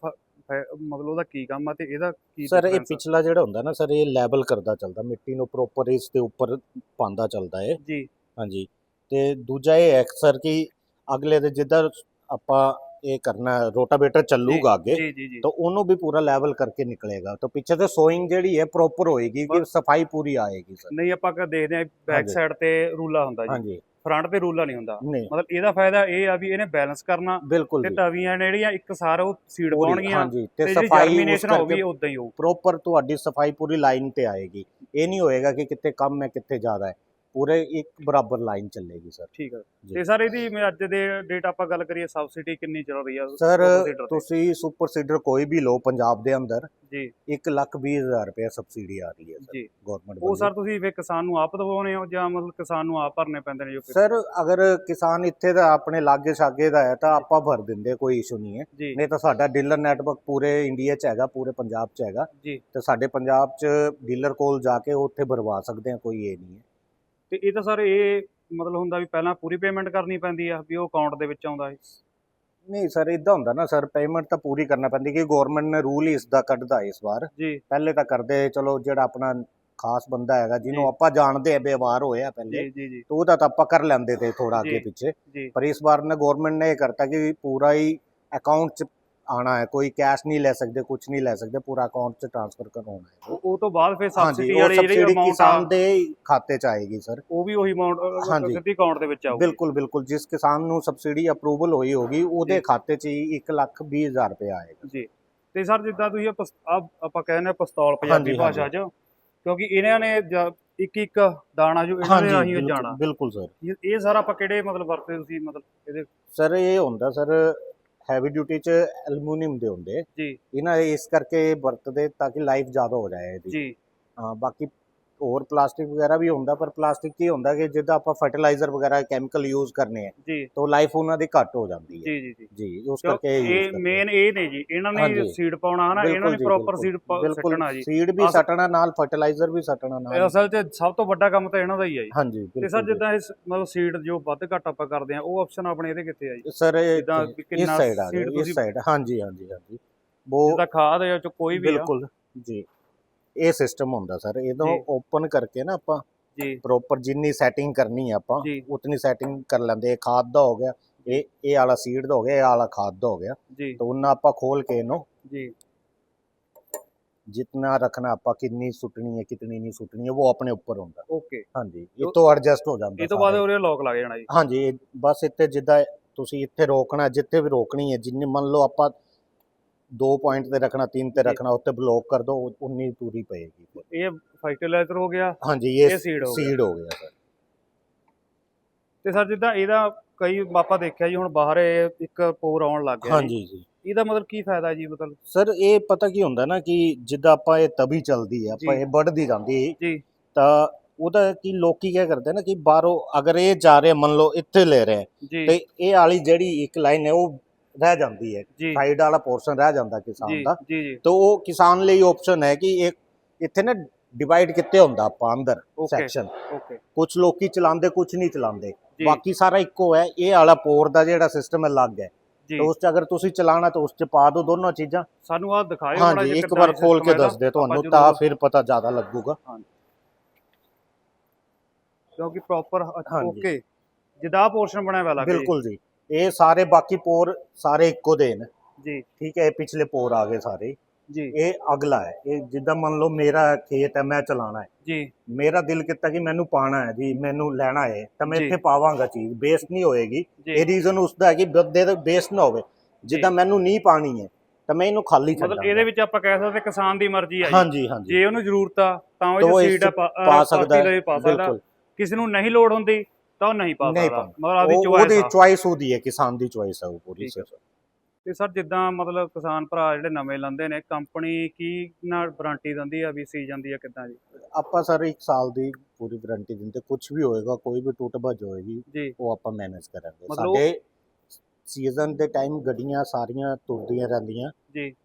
ਮਤਲਬ ਉਹਦਾ ਕੀ ਕੰਮ ਆ ਤੇ ਇਹਦਾ ਕੀ ਸਰ ਇਹ? ਪਿਛਲਾ ਜਿਹੜਾ ਹੁੰਦਾ ਨਾ ਸਰ ਇਹ ਲੈਵਲ ਕਰਦਾ ਚੱਲਦਾ। ਮਿੱਟੀ ਨੂੰ ਪ੍ਰੋਪਰ ਇਸ ਦੇ ਉੱਪਰ ਪਾਉਂਦਾ ਚੱਲਦਾ ਹੈ ਜੀ। ਹਾਂਜੀ। ਤੇ ਦੂਜਾ ਇਹ ਹੈ ਸਰ ਕਿ ਅਗਲੇ ਦੇ ਜਿੱਧਰ ਆਪਾਂ ਇਹ ਕਰਨਾ ਰੋਟਾਵੇਟਰ ਚੱਲੂਗਾ ਅੱਗੇ ਜੀ ਜੀ ਜੀ। तो ਉਹਨੂੰ ਵੀ ਪੂਰਾ ਲੈਵਲ ਕਰਕੇ ਨਿਕਲੇਗਾ। ਤਾਂ ਪਿੱਛੇ ਤੇ ਸੋਇੰਗ ਜਿਹੜੀ ਹੈ ਪ੍ਰੋਪਰ ਹੋਏਗੀ ਕਿ। ਸਫ਼ਾਈ ਪੂਰੀ ਆਏਗੀ ਸਰ ਨਹੀਂ ਆਪਾਂ ਕਦੇ ਦੇਖਦੇ ਆ ਬੈਕ। ਸਾਈਡ ਤੇ ਰੂਲਾ ਹੁੰਦਾ ਜੀ। ਹਾਂਜੀ। ਫਰੰਟ ਤੇ ਰੂਲਾ ਨਹੀਂ ਹੁੰਦਾ। ਮਤਲਬ ਇਹਦਾ ਫਾਇਦਾ ਇਹ ਆ ਵੀ ਇਹਨੇ ਬੈਲੈਂਸ ਕਰਨਾ ਤੇ ਤਵੀਆਂ ਨੇ ਜਿਹੜੀਆਂ ਇੱਕ ਸਾਰ ਉਹ ਸੀਡ ਪਾਉਣਗੀਆਂ ਹਾਂਜੀ ਤੇ ਤੇ ਸਫ਼ਾਈ ਜਰਮੀਨੇਸ਼ਨ ਹੋਊਗੀ ਕਰਕੇ ਉਦਾਂ ਹੀ ਹੋਊ। ਪ੍ਰੋਪਰ ਤੁਹਾਡੀ ਸਫ਼ਾਈ ਪੂਰੀ ਲਾਈਨ ਤੇ ਆਏਗੀ। ਇਹ ਨਹੀਂ ਹੋਏਗਾ ਕਿ ਕਿੱਥੇ ਕਮ ਹੈ ਕਿੱਥੇ ਜ਼ਿਆਦਾ ਹੈ। ਪੂਰੇ ਇੱਕ ਬਰਾਬਰ ਲਾਈਨ ਚੱਲੇਗੀ ਸਰ। ਠੀਕ ਹੈ। ਤੇ ਸਰ ਇਹਦੀ ਮੈਂ ਅੱਜ ਦੇ ਡੇਟ ਆਪਾਂ ਗੱਲ ਕਰੀਏ ਸਬਸਿਡੀ ਕਿੰਨੀ ਚੱਲ ਰਹੀ ਆ ਸਰ? ਤੁਸੀਂ ਸੁਪਰ ਸੀਡਰ ਕੋਈ ਵੀ ਲਓ ਪੰਜਾਬ ਦੇ ਅੰਦਰ ਜੀ। 1 ਲੱਖ 20 ਹਜ਼ਾਰ ਰੁਪਏ ਸਬਸਿਡੀ ਆ ਰਹੀ ਹੈ ਸਰ ਗਵਰਨਮੈਂਟ ਉਹ ਸਰ ਤੁਸੀਂ ਫਿਰ ਕਿਸਾਨ ਨੂੰ ਆਪ ਦਵਾਉਣੇ ਹੋ ਜਾਂ ਮਤਲਬ ਕਿਸਾਨ ਨੂੰ ਆਪ ਭਰਨੇ ਪੈਂਦੇ ਨੇ ਜੋ ਸਰ ਅਗਰ ਕਿਸਾਨ ਇੱਥੇ ਦਾ ਆਪਣੇ ਲਾਗੇ ਛਾਗੇ ਦਾ ਹੈ ਤਾਂ ਆਪਾਂ ਭਰ ਦਿੰਦੇ ਕੋਈ ਇਸ਼ੂ ਨਹੀਂ ਹੈ। ਨਹੀਂ ਤਾਂ ਸਾਡਾ ਡੀਲਰ ਨੈਟਵਰਕ ਪੂਰੇ ਇੰਡੀਆ 'ਚ ਹੈਗਾ ਪੂਰੇ ਪੰਜਾਬ 'ਚ ਹੈਗਾ। ਤੇ ਸਾਡੇ ਪੰਜਾਬ 'ਚ ਡੀਲਰ ਕੋਲ ਜਾ ਕੇ ਉੱਥੇ ਭਰਵਾ ਸਕਦੇ ਆ ਕੋਈ ਇਹ ਨਹੀਂ ਹੈ। ਤੇ ਇਹ ਤਾਂ ਸਰ ਇਹ ਮਤਲਬ ਹੁੰਦਾ ਵੀ ਪਹਿਲਾਂ ਪੂਰੀ ਪੇਮੈਂਟ ਕਰਨੀ ਪੈਂਦੀ ਆ ਵੀ ਉਹ ਅਕਾਊਂਟ ਦੇ ਵਿੱਚ ਆਉਂਦਾ ਹੈ ਨਹੀਂ ਸਰ ਇਦਾਂ ਹੁੰਦਾ ਨਾ ਸਰ ਪੇਮੈਂਟ ਤਾਂ ਪੂਰੀ ਕਰਨਾ ਪੈਂਦੀ ਕਿ ਗਵਰਨਮੈਂਟ ਨੇ ਰੂਲ ਹੀ ਇਸ ਦਾ ਕੱਢਦਾ ਇਸ ਵਾਰ। ਜੀ। ਪਹਿਲੇ ਤਾਂ ਕਰਦੇ ਚਲੋ ਜਿਹੜਾ ਆਪਣਾ ਖਾਸ ਬੰਦਾ ਹੈਗਾ ਜਿਹਨੂੰ। ਆਪਾਂ ਜਾਣਦੇ ਆ ਵਿਵਹਾਰ ਹੋਇਆ ਪਹਿਲੇ ਜੀ ਜੀ ਜੀ। ਤਾਂ ਉਹਦਾ ਤਾਂ ਆਪਾਂ ਕਰ ਲੈਂਦੇ ਤੇ ਥੋੜਾ ਅੱਗੇ। ਪਿੱਛੇ। ਪਰ ਇਸ ਵਾਰ ਨੇ ਗਵਰਨਮੈਂਟ ਨੇ ਇਹ ਕਰਤਾ ਕਿ ਪੂਰਾ ਹੀ ਅਕਾਊਂਟ 'ਚ ਆਣਾ ਹੈ ਕੋਈ ਕੈਸ਼ ਨਹੀਂ ਲੈ ਸਕਦੇ ਕੁਝ ਨਹੀਂ ਲੈ ਸਕਦੇ ਪੂਰਾ ਅਕਾਊਂਟ 'ਚ ਟ੍ਰਾਂਸਫਰ ਕਰਵਾਉਣਾ ਹੈ। ਉਹ ਤੋਂ ਬਾਅਦ ਫਿਰ ਸਬਸਿਡੀ ਵਾਲੀ ਜਿਹੜੀ ਅਮਾਉਂਟ ਆ ਕਿਸਾਨ ਦੇ ਖਾਤੇ 'ਚ ਆਏਗੀ ਸਰ ਉਹ ਵੀ ਉਹੀ ਅਮਾਉਂਟ ਹਾਂਜੀ। ਸਿੱਧੀ ਅਕਾਊਂਟ ਦੇ ਵਿੱਚ ਆਊਗੀ। ਬਿਲਕੁਲ ਬਿਲਕੁਲ। ਜਿਸ ਕਿਸਾਨ ਨੂੰ ਸਬਸਿਡੀ ਅਪਰੂਵਲ ਹੋਈ ਹੋਗੀ ਉਹਦੇ ਜੀ। ਖਾਤੇ 'ਚ ਹੀ 1 ਲੱਖ 20 ਹਜ਼ਾਰ ਰੁਪਏ ਆਏਗਾ। ਜੀ। ਤੇ ਸਰ ਜਿੱਦਾਂ ਤੁਸੀਂ ਇਹ ਪਸ- ਆਹ ਆਪਾਂ ਕਹਿੰਦੇ ਆ ਪਿਸਤੌਲ ਪੰਜਾਬੀ ਹਾਂਜੀ, ਭਾਸ਼ਾ 'ਚ ਕਿਉਂਕਿ ਇਹਨਾਂ ਨੇ ਇੱਕ ਇੱਕ ਦਾਣਾ ਜੋ ਇਹਨਾਂ ਦੇ ਰਾਹੀਂ ਬਿਲਕੁਲ- ਜਾਣਾ। ਬਿਲਕੁਲ ਸਰ ਇਹ- ਇਹ ਸਰ ਆਪਾਂ ਕਿਹੜੇ ਮਤਲਬ ਵਰਤੇ ਤੁਸੀਂ ਮਤਲਬ ਇਹਦੇ ਸਰ ਇਹ ਹੁੰਦਾ ਸਰ ਹੈਵੀ ਡਿਊਟੀ 'ਚ ਐਲੂਮੀਨੀਅਮ ਦੇ ਹੁੰਦੇ। ਜੀ। ਇਹਨਾਂ ਇਸ ਕਰਕੇ ਵਰਤਦੇ ਤਾਂ ਕਿ ਲਾਈਫ ਜ਼ਿਆਦਾ ਹੋ ਜਾਏ ਇਹਦੀ। ਜੀ। ਹਾਂ ਬਾਕੀ ਹੋਰ ਪਲਾਸਟਿਕ ਵਗੈਰਾ ਵੀ ਹੁੰਦਾ ਪਰ ਪਲਾਸਟਿਕ ਕੀ ਹੁੰਦਾ ਕਿ ਜਿੱਦਾਂ ਆਪਾਂ ਫਰਟੀਲਾਈਜ਼ਰ ਵਗੈਰਾ ਕੈਮੀਕਲ ਯੂਜ਼ ਕਰਨੇ ਆ ਜੀ। ਤਾਂ ਲਾਈਫ ਉਹਨਾਂ ਦੀ ਘੱਟ ਹੋ ਜਾਂਦੀ ਹੈ। ਜੀ ਜੀ ਜੀ। ਜੀ ਉਸ ਕਰਕੇ ਇਹ ਮੇਨ ਇਹ ਨੇ ਜੀ ਇਹਨਾਂ ਨੇ। ਸੀਡ ਪਾਉਣਾ ਹਨਾ ਇਹਨਾਂ ਨੇ ਪ੍ਰੋਪਰ। ਸੀਡ ਸੱਟਣਾ ਜੀ। ਸੀਡ ਵੀ ਸੱਟਣਾ ਨਾਲ ਫਰਟੀਲਾਈਜ਼ਰ ਵੀ ਸੱਟਣਾ ਨਾਲ। ਅਸਲ 'ਚ ਸਭ ਤੋਂ ਵੱਡਾ ਕੰਮ ਤਾਂ ਇਹਨਾਂ ਦਾ ਹੀ ਆ ਜੀ। ਹਾਂਜੀ ਤੇ ਸਰ। ਜਿੱਦਾਂ ਇਸ ਮਤਲਬ ਸੀਡ ਜੋ ਵੱਧ ਘੱਟ ਆਪਾਂ ਕਰਦੇ ਆ ਉਹ ਆਪਸ਼ਨ ਆਪਣੇ ਇਹਦੇ ਕਿੱਥੇ ਆ ਜੀ? ਸਰ ਜਿੱਦਾਂ ਕਿੰਨਾ ਇਸ ਤੁਸੀਂ- ਸਾਈਡ ਹਾਂਜੀ ਹਾਂਜੀ ਹਾਂਜੀ। ਉਹ ਜਿੱਦਾਂ ਖਾਦ ਹੈ 'ਚ ਕੋਈ ਵੀ ਬਿਲਕੁਲ। ਜੀ। ਇਹ ਸਿਸਟਮ ਹੁੰਦਾ ਸਰ ਇਹਨੂੰ ਜੀ। ਓਪਨ ਕਰਕੇ ਨਾ ਆਪਾਂ ਜੀ। ਪ੍ਰੋਪਰ ਜਿੰਨੀ ਸੈਟਿੰਗ ਕਰਨੀ ਹੈ ਆਪਾਂ ਜੀ। ਉਤਨੀ ਸੈਟਿੰਗ ਕਰ ਲੈਂਦੇ ਇਹ ਖਾਦ ਦਾ ਹੋ ਗਿਆ ਇਹ ਇਹ ਵਾਲਾ ਸੀਡ ਦਾ ਹੋ ਗਿਆ ਇਹ ਵਾਲਾ ਖਾਦ ਦਾ ਹੋ ਗਿਆ। ਜੀ। ਤਾਂ ਉਹਨਾਂ ਆਪਾਂ ਖੋਲ ਕੇ ਇਹਨੂੰ ਜੀ। ਜਿੰਨਾ ਰੱਖਣਾ ਆਪਾਂ ਕਿੰਨੀ ਸੁੱਟਣੀ ਹੈ ਕਿਤਨੀ ਨਹੀਂ ਸੁੱਟਣੀ ਹੈ ਉਹ ਆਪਣੇ ਉੱਪਰ ਹੁੰਦਾ। ਓਕੇ। ਹਾਂਜੀ ਇਹ ਤੋ- ਤੋਂ ਐਡਜਸਟ ਹੋ ਜਾਂਦਾ ਇਹ ਤੋਂ ਬਾਅਦ ਸਾਰਾ। ਉਹਦੇ ਲੋਕ ਲੱਗ ਜਾਣਾ ਜੀ। ਹਾਂਜੀ ਇਹ ਬਸ ਇੱਥੇ ਜਿੱਦਾਂ ਤੁਸੀਂ ਇੱਥੇ ਰੋਕਣਾ ਜਿੱਥੇ ਵੀ ਰੋਕਣੀ ਹੈ ਜਿੰਨੀ ਮੰਨ ਲਓ ਆਪਾਂ 2 ਪੁਆਇੰਟ ਤੇ ਰੱਖਣਾ 3 ਤੇ ਜੀ। ਰੱਖਣਾ ਉੱਤੇ ਬਲੌਕ ਕਰ ਦੋ ਉਨੀ ਪੂਰੀ ਪਏਗੀ ਫਿਰ। ਇਹ ਫਰਟੀਲਾਈਜ਼ਰ ਹੋ ਗਿਆ seed ਗਿਆ। ਸੀਡ ਹੋ ਗਿਆ ਸਰ ਤੇ ਸਰ ਜਿੱਦਾਂ ਇਹਦਾ ਕਈ ਆਪਾਂ ਦੇਖਿਆ ਜੀ ਹੁਣ ਬਾਹਰ ਇਹ ਇੱਕ ਪੋਰ ਆਉਣ ਲੱਗ ਗਿਆ ਹਾਂਜੀ ਜੀ ਇਹਦਾ ਮਤਲਬ ਕੀ ਫਾਇਦਾ ਜੀ ਮਤਲਬ ਸਰ ਇਹ ਪਤਾ ਕੀ ਹੁੰਦਾ ਨਾ ਕਿ ਜਿੱਦਾਂ ਆਪਾਂ ਇਹ ਤਵੀ ਚੱਲਦੀ ਹੈ ਆਪਾਂ ਜੀ। ਇਹ ਵੱਢਦੀ ਜਾਂਦੀ ਹੈ, ਜੀ ਤਾਂ ਉਹਦਾ ਕੀ ਲੋਕੀ ਕੀ ਕਰਦੇ ਨਾ ਕਿ ਬਾਹਰੋਂ ਅਗਰ ਇਹ ਜਾ ਰਹੇ ਮੰਨ ਲਓ ਇੱਥੇ ਲੈ ਰਹੇ ਜੀ ਤੇ ਇਹ ਵਾਲੀ ਜਿਹੜੀ ਇੱਕ ਲਾਈਨ ਹੈ ਉਹ ਰਹਿ ਜਾਂਦੀ ਹੈ। ਸਾਈਡ ਵਾਲਾ ਪੋਰਸ਼ਨ ਰਹਿ ਜਾਂਦਾ ਕਿਸਾਨ ਦਾ। ਤਾਂ ਉਹ ਕਿਸਾਨ ਲਈ ਆਪਸ਼ਨ ਹੈ ਕਿ ਇੱਕ ਇੱਥੇ ਨਾ ਡਿਵਾਈਡ ਕਿੱਥੇ ਹੁੰਦਾ ਆਪਾਂ ਅੰਦਰ ਸੈਕਸ਼ਨ ਕੁਝ ਲੋਕੀ ਚਲਾਉਂਦੇ ਕੁਝ ਨਹੀਂ ਚਲਾਉਂਦੇ। ਬਾਕੀ ਸਾਰਾ ਇੱਕੋ ਹੈ ਇਹ ਵਾਲਾ ਪੋਰ ਦਾ ਜਿਹੜਾ ਸਿਸਟਮ ਹੈ ਅਲੱਗ ਹੈ। ਤਾਂ ਉਸ 'ਚ ਅਗਰ ਤੁਸੀਂ ਚਲਾਣਾ ਤਾਂ ਉਸ 'ਚ ਪਾ ਦਿਓ ਦੋਨੋਂ ਚੀਜ਼ਾਂ। ਸਾਨੂੰ ਆਹ ਦਿਖਾਇਓ ਹਾਂਜੀ ਇੱਕ ਵਾਰ ਖੋਲ ਕੇ। ਦੱਸ ਦੇ ਤੁਹਾਨੂੰ ਤਾਂ ਫਿਰ ਪਤਾ ਜ਼ਿਆਦਾ ਲੱਗੂਗਾ। ਕਿਉਂਕਿ ਪ੍ਰੋਪਰ। ਓਕੇ ਜਿੱਦਾਂ ਪੋਰਸ਼ਨ ਬਣਿਆ ਹੋਇਆ ਲੱਗੇ ਬਿਲਕੁਲ ਜੀ। ਇਹ ਸਾਰੇ ਬਾਕੀ ਪੋਰ ਸਾਰੇ ਇੱਕੋ ਦੇ ਨੇ। ਜੀ। ਠੀਕ ਹੈ ਇਹ ਪਿਛਲੇ ਪੋਰ ਆ ਗਏ ਸਾਰੇ। ਜੀ। ਇਹ ਅਗਲਾ ਹੈ। ਇਹ ਜਿੱਦਾਂ ਮੰਨ ਲਓ ਮੇਰਾ ਖੇਤ ਹੈ ਮੈਂ ਚਲਾਣਾ ਹੈ। ਜੀ। ਮੇਰਾ ਦਿਲ ਕੀਤਾ ਕਿ ਮੈਨੂੰ ਪਾਣਾ ਹੈ ਜੀ ਮੈਨੂੰ ਲੈਣਾ ਹੈ ਤਾਂ ਮੈਂ ਜੀ। ਇੱਥੇ ਪਾਵਾਂਗਾ ਚੀਜ਼ ਵੇਸਟ ਨਹੀਂ ਹੋਏਗੀ। ਜੀ। ਇਹ ਰੀਜ਼ਨ ਉਸਦਾ ਹੈ ਕਿ ਬੰਦੇ ਦਾ ਵੇਸਟ ਨਾ ਹੋਵੇ। ਜਿੱਦਾਂ ਮੈਨੂੰ ਨਹੀਂ ਪਾਣੀ ਹੈ ਤਾਂ ਮੈਂ ਇਹਨੂੰ ਖਾਲੀ ਛੱਡ ਮਤਲਬ ਇਹਦੇ ਵਿੱਚ ਆਪਾਂ ਕਹਿ ਸਕਦੇ ਕਿਸਾਨ ਦੀ ਮਰਜ਼ੀ ਜੀ। ਹਾਂਜੀ ਹਾਂਜੀ। ਜੇ ਉਹਨੂੰ ਜ਼ਰੂਰਤ ਆ ਤਾਂ ਉਹ ਇਸ ਸੀਡ ਪਾ ਸਕਦਾ ਹੈ। ਬਿਲਕੁਲ। ਕਿਸੇ ਨੂੰ ਨਹੀਂ ਲੋੜ ਹੁੰਦੀ ਤਾਂ ਉਹ ਨਹੀਂ ਪਾ ਨਹੀਂ ਸਕਦਾ ਪਾਉਂਦਾ। ਮਤਲਬ ਆਪਦੀ ਉਹ- ਉਹਦੀ ਚੋਇਸ ਚੁਆਇਸ ਉਹਦੀ ਹੈ ਕਿਸਾਨ ਦੀ ਚੁਆਇਸ ਹੈ ਉਹ ਪੂਰੀ ਠੀਕ ਹੈ ਸਰ ਤੇ ਸਰ ਜਿੱਦਾਂ ਮਤਲਬ ਕਿਸਾਨ ਭਰਾ ਜਿਹੜੇ ਨਵੇਂ ਲੈਂਦੇ ਨੇ ਕੰਪਨੀ ਕੀ ਨਾਲ ਵਾਰੰਟੀ ਦਿੰਦੀ ਆ ਵੀ ਸੀ ਜਾਂਦੀ ਆ ਕਿੱਦਾਂ ਜੀ ਆਪਾਂ ਸਰ ਇੱਕ ਸਾਲ ਦੀ ਪੂਰੀ ਵਾਰੰਟੀ ਦਿੰਦੇ ਕੁਝ ਵੀ ਹੋਏਗਾ ਕੋਈ ਵੀ ਟੁੱਟ ਭੱਜ ਹੋਏਗੀ ਜੀ। ਉਹ ਆਪਾਂ ਮੈਨੇਜ ਕਰਾਂਗੇ। ਮਤਲਬ- ਸਾਡੇ ਸੀਜ਼ਨ ਦੇ ਟਾਈਮ ਗੱਡੀਆਂ ਸਾਰੀਆਂ ਤੁਰਦੀਆਂ ਰਹਿੰਦੀਆਂ। ਜੀ।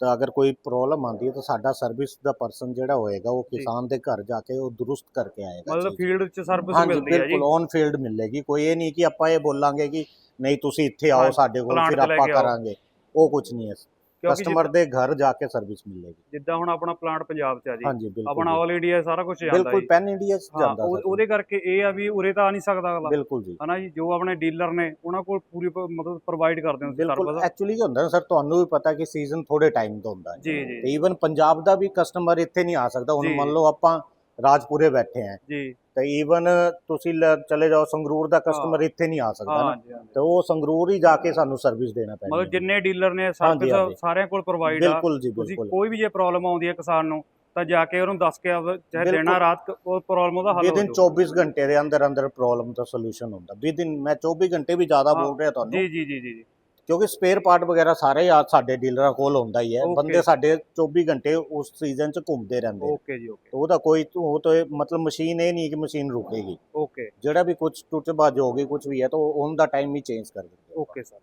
ਤਾਂ ਅਗਰ ਕੋਈ ਪ੍ਰੋਬਲਮ ਆਉਂਦੀ ਹੈ ਤਾਂ ਸਾਡਾ ਸਰਵਿਸ ਦਾ ਪਰਸਨ ਜਿਹੜਾ ਹੋਏਗਾ ਉਹ। ਕਿਸਾਨ ਦੇ ਘਰ ਜਾ ਕੇ ਉਹ ਦਰੁਸਤ ਕਰਕੇ ਆਏਗਾ ਮਤਲਬ। ਫੀਲਡ 'ਚ ਸਰਵਿਸ ਮਿਲਦੀ ਆ ਜੀ ਬਿਲਕੁਲ ਔਨ ਫੀਲਡ ਮਿਲੇਗੀ ਕੋਈ ਇਹ ਨਹੀਂ ਕਿ ਆਪਾਂ ਇਹ ਬੋਲਾਂਗੇ ਕਿ ਨਹੀਂ ਤੁਸੀਂ ਇੱਥੇ ਆਓ ਹਾਂ, ਸਾਡੇ ਕੋਲ ਫਿਰ ਆਪਾਂ। ਕਰਾਂਗੇ ਉਹ ਕੁਝ ਨਹੀਂ ਹੈ ਕਿਉਂਕਿ ਕਸਟਮਰ ਦੇ ਘਰ ਜਾ ਕੇ ਸਰਵਿਸ ਮਿਲੇਗੀ। ਜਿੱਦਾਂ ਹੁਣ ਆਪਣਾ ਪਲਾਂਟ ਪੰਜਾਬ 'ਚ ਆ ਜੀ। ਹਾਂਜੀ ਬਿਲਕੁਲ ਆਪਣਾ। ਆਲ ਇੰਡੀਆ ਸਾਰਾ ਕੁਝ ਜਾਂਦਾ ਬਿਲਕੁਲ ਪੈਨ ਇੰਡੀਆ ਚ ਜਾਂਦਾ ਉਹਦੇ ਕਰਕੇ ਇਹ ਆ ਵੀ ਉਰੇ ਤਾਂ ਆ ਨਹੀਂ ਸਕਦਾ ਅਗਲਾ। ਬਿਲਕੁਲ ਜੀ। ਹਨਾ ਜੀ ਜੋ ਆਪਣੇ ਡੀਲਰ ਨੇ ਉਹਨਾਂ ਕੋਲ ਪੂਰੀ ਮਤਲਬ ਪ੍ਰੋਵਾਈਡ ਕਰਦੇ ਹੋ ਸਰਵਿਸ। ਐਕਚੁਅਲੀ ਕੀ ਹੁੰਦਾ ਸਰ ਤੁਹਾਨੂੰ ਵੀ ਪਤਾ ਕਿ ਸੀਜ਼ਨ ਥੋੜੇ ਟਾਈਮ ਦਾ ਹੁੰਦਾ ਹੈ। ਜੀ ਜੀ। ਤੇ ਈਵਨ ਪੰਜਾਬ ਦਾ ਵੀ ਕਸਟਮਰ ਇੱਥੇ ਨਹੀਂ ਆ ਸਕਦਾ। ਹੁਣ। ਮੰਨ ਲਓ ਆਪਾਂ ਰਾਜਪੁਰੇ ਬੈਠੇ ਹਾਂ ਜੀ ਤੇ ਈਵਨ ਤੁਸੀਂ ਚਲੇ ਜਾਓ ਸੰਗਰੂਰ ਦਾ ਕਸਟਮਰ ਇੱਥੇ ਨਹੀਂ ਆ ਸਕਦਾ ਨਾ। ਤੇ ਉਹ ਸੰਗਰੂਰ ਹੀ ਜਾ ਕੇ ਸਾਨੂੰ ਸਰਵਿਸ ਦੇਣਾ ਪੈਂਦਾ ਮਤਲਬ ਜਿੰਨੇ ਡੀਲਰ ਨੇ ਸਰਵਿਸ। ਸਾਰਿਆਂ ਕੋਲ ਪ੍ਰੋਵਾਈਡ ਆ ਬਿਲਕੁਲ ਜੀ ਤੁਸੀਂ ਬਿਲਕੁਲ ਕੋਈ ਵੀ ਜੇ ਪ੍ਰੋਬਲਮ ਆਉਂਦੀ ਹੈ ਕਿਸਾਨ ਨੂੰ ਤਾਂ ਜਾ ਕੇ ਉਹਨੂੰ ਦੱਸ ਕੇ ਚਾਹੇ। ਦੇਣਾ ਰਾਤ ਉਹ ਪ੍ਰੋਬਲਮ ਉਹਦਾ ਹੱਲ ਹੋ ਜਾਊਗਾ। 24 ਘੰਟੇ ਦੇ ਅੰਦਰ ਅੰਦਰ ਪ੍ਰੋਬਲਮ ਦਾ ਸੋਲੂਸ਼ਨ ਹੁੰਦਾ ਵਿਦਿਨ ਮੈਂ 24 ਘੰਟੇ ਵੀ ਜ਼ਿਆਦਾ ਬੋਲ ਰਿਹਾ ਤੁਹਾਨੂੰ ਜੀ ਜੀ ਜੀ ਜੀ। ਕਿਉਂਕਿ ਸਪੇਅਰ ਪਾਰਟ ਵਗੈਰਾ ਸਾਰੇ ਆ ਸਾਡੇ ਡੀਲਰਾਂ ਕੋਲ ਹੁੰਦਾ ਹੀ ਹੈ Okay. ਬੰਦੇ ਸਾਡੇ 24 ਘੰਟੇ ਉਸ ਸੀਜ਼ਨ 'ਚ ਘੁੰਮਦੇ ਰਹਿੰਦੇ ਨੇ। ਓਕੇ ਜੀ ਓਕੇ ਉਹਦਾ ਕੋਈ ਉਹ ਤਾਂ ਮਤਲਬ ਮਸ਼ੀਨ ਇਹ ਨਹੀਂ ਕਿ ਮਸ਼ੀਨ ਰੁਕੇਗੀ ਓਕੇ ਜਿਹੜਾ ਵੀ ਕੁਝ ਟੁੱਟਬਾਜ ਹੋ ਗਈ ਕੁਝ ਵੀ ਹੈ ਤਾਂ ਉਹ on ਦਾ ਟਾਈਮ ਹੀ ਚੇਂਜ ਕਰ ਦਿੰਦੇ ਓਕੇ ਸਰ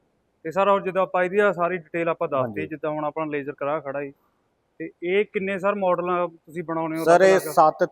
ਤੇ ਸਰ ਹੋਰ ਜਿੱਦਾਂ ਆਪਾਂ ਇਹਦੀ ਆ ਸਾਰੀ ਡਿਟੇਲ ਆਪਾਂ ਦੱਸਤੀ ਹਾਂਜੀ। ਜਿੱਦਾਂ ਹੁਣ ਆਪਣਾ ਲੇਜ਼ਰ ਕਰਾ ਖੜਾ ਜੀ ਤੇ ਇਹ ਕਿੰਨੇ ਸਰ ਮਾਡਲ ਤੁਸੀਂ ਬਣਾਉਣੇ ਹੋ ਸਰ ਇਹ ਅਲੱਗ-ਅਲੱਗ? 7